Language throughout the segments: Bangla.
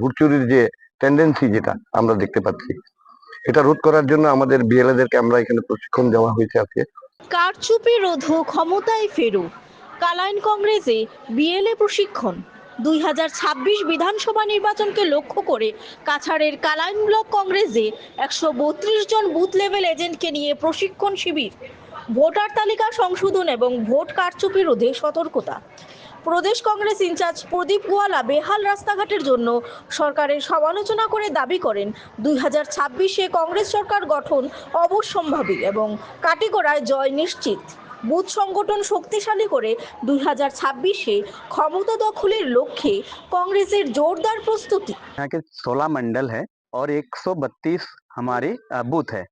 ভোট চুরির যে টেন্ডেন্সি যেটা আমরা দেখতে পাচ্ছি, এটা রোধ করার জন্য আমাদের বিএলএদেরকে আমরা এখানে প্রশিক্ষণ দেওয়া হয়েছে আজকে। কারচুপি রোধ ক্ষমতায় ফেরো কালাইন কংগ্রেসে বিএলএ প্রশিক্ষণ। দুই হাজার ছাব্বিশ বিধানসভা নির্বাচনকে লক্ষ্য করে কাছাড়ের কালাইন ব্লক কংগ্রেসে একশো বত্রিশ জন বুথ লেভেল এজেন্টকে নিয়ে প্রশিক্ষণ শিবির। ভোটার তালিকা সংশোধন এবং ভোট কারচুপি রোধে সতর্কতা। প্রদেশ কংগ্রেস ইনচার্জ প্রদীপ গোয়ালা বেহাল রাস্তাঘাটের জন্য সরকারের সমালোচনা করে দাবি করেন দুই হাজার ছাব্বিশে কংগ্রেস সরকার গঠন অবশ্যম্ভাবী এবং কাটিগড়ায় জয় নিশ্চিত বুথ সংগঠন শক্তিশালী করে দুই হাজার ছাব্বিশে ক্ষমতা দখলের লক্ষ্যে কংগ্রেসের জোরদার প্রস্তুতি यहाँ के 16 मंडल है और 132 हमारे अ, बूथ है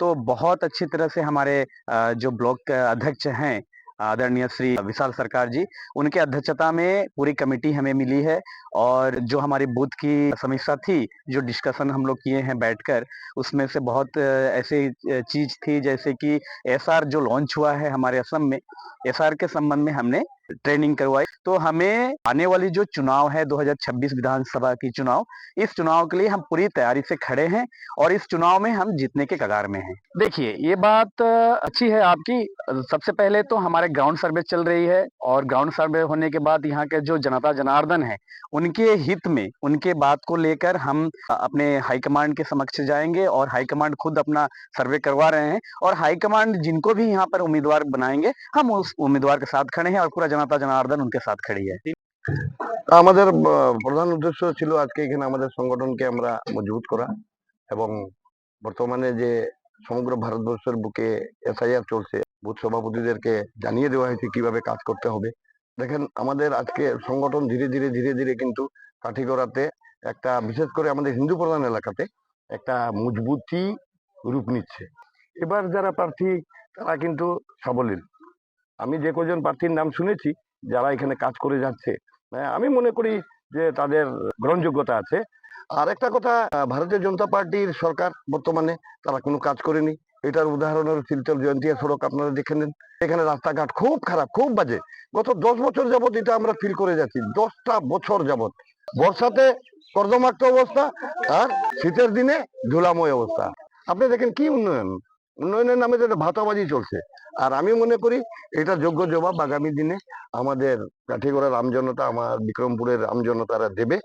तो बहुत अच्छी तरह से हमारे अ, जो ब्लॉक के अध्यक्ष हैं आदरणीय श्री विशाल सरकार जी, उनके अध्यक्षता में पूरी कमेटी हमें मिली है और जो हमारी बूथ की समीक्षा थी, जो डिस्कशन हम लोग किए हैं बैठकर, उसमें से बहुत ऐसी चीज़ थी जैसे कि एसआर जो लॉन्च हुआ है हमारे असम में एसआर के संबंध में हमने ट्रेनिंग करवाई। तो हमें आने वाली जो चुनाव है 2026 विधानसभा की चुनाव, इस चुनाव के लिए हम पूरी तैयारी से खड़े हैं और इस चुनाव में हम जीतने के कगार में हैं। देखिए, ये बात अच्छी है आपकी। सबसे पहले तो हमारे ग्राउंड सर्वे चल रही है और ग्राउंड सर्वे होने के बाद यहाँ के जो जनता जनार्दन है, उनके हित में, उनके बात को लेकर हम अपने हाईकमांड के समक्ष जाएँगे और हाईकमांड खुद अपना सर्वे करवा रहे हैं और हाईकमांड जिनको भी यहाँ पर उम्मीदवार बनाएँगे, हम उस उम्मीदवार के साथ खड़े हैं और पूरा জনতা জনার্দন উনকে সাথ খড়ি আমাদের প্রধান উদ্দেশ্য ছিল আজকে এখানে আমাদের সংগঠনকে আমরা মজবুত করা এবং বর্তমানে যে সমগ্র ভারতবর্ষের বুকে এসআইআর চলছে, বুথ সভাপতিদেরকে জানিয়ে দেওয়া হয়েছে কীভাবে কাজ করতে হবে। দেখেন, আমাদের আজকে সংগঠন ধীরে ধীরে ধীরে ধীরে কিন্তু কাঠিগড়াতে একটা, বিশেষ করে আমাদের হিন্দু প্রধান এলাকাতে একটা মজবুতি রূপ নিচ্ছে। এবার যারা প্রার্থী, তারা কিন্তু সাবলীল। আমি যে কজন প্রার্থীর নাম শুনেছি যারা এখানে কাজ করে যাচ্ছে হ্যাঁ, আমি মনে করি যে তাদের গ্রহণযোগ্যতা আছে। আর একটা কথা ভারতীয় জনতা পার্টির সরকার বর্তমানে তারা কোনো কাজ করেনি। এটার উদাহরণ হলো শিলচর জয়ন্তিয়া সড়ক আপনারা দেখে নেন। এখানে রাস্তাঘাট খুব খারাপ খুব বাজে। গত দশ বছর যাবত এটা আমরা ফিল করে যাচ্ছি দশটা বছর যাবৎ। বর্ষাতে কর্দমাক্ত অবস্থা আর শীতের দিনে ধুলাময় অবস্থা। আপনি দেখেন কি উন্নয়ন। উন্নয়নের নামে তো ভাতাবাজি চলছে। আর আমি মনে করি এটা যোগ্য জবাব আগামী দিনে আমাদের কাঠিগড়ার আমজনতা আমার বিক্রমপুরের আমজনতারা দেবে।